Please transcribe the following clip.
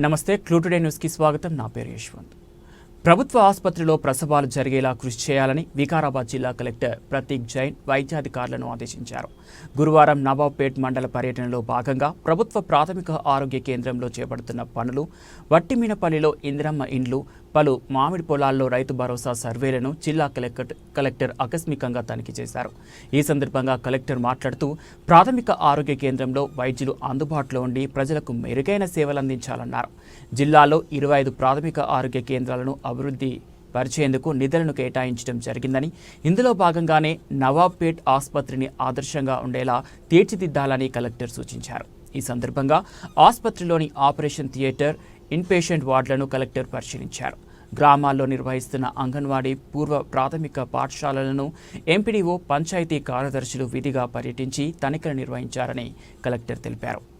నమస్తే క్లూటుడే న్యూస్కి స్వాగతం. నా పేరు యశ్వంత్. ప్రభుత్వ ఆసుపత్రిలో ప్రసవాలు జరిగేలా కృషి చేయాలని వికారాబాద్ జిల్లా కలెక్టర్ ప్రతీక్ జైన్ వైద్యాధికారులను ఆదేశించారు. గురువారం నవాబ్పేట్ మండల పర్యటనలో భాగంగా ప్రభుత్వ ప్రాథమిక ఆరోగ్య కేంద్రంలో చేపడుతున్న పనులు వట్టిమీనపల్లిలో ఇందిరమ్మ ఇండ్లు పలు మామిడి పొలాల్లో రైతు భరోసా సర్వేలను జిల్లా కలెక్టర్ కలెక్టర్ ఆకస్మికంగా తనిఖీ చేశారు. ఈ సందర్భంగా కలెక్టర్ మాట్లాడుతూ ప్రాథమిక ఆరోగ్య కేంద్రంలో వైద్యులు అందుబాటులో ఉండి ప్రజలకు మెరుగైన సేవలు అందించాలన్నారు. జిల్లాలో ఇరవై ఐదు ప్రాథమిక ఆరోగ్య కేంద్రాలను అభివృద్ధి పరిచేందుకు నిధులను కేటాయించడం జరిగిందని ఇందులో భాగంగానే నవాబ్పేట్ ఆసుపత్రిని ఆదర్శంగా ఉండేలా తీర్చిదిద్దాలని కలెక్టర్ సూచించారు. ఈ సందర్భంగా ఆసుపత్రిలోని ఆపరేషన్ థియేటర్ ఇన్పేషెంట్ వార్డులను కలెక్టర్ పరిశీలించారు. గ్రామాల్లో నిర్వహిస్తున్న అంగన్వాడీ పూర్వ ప్రాథమిక పాఠశాలలను ఎంపీడీఓ పంచాయతీ కార్యదర్శులు విధిగా పర్యటించి తనిఖీలు నిర్వహించారని కలెక్టర్ తెలిపారు.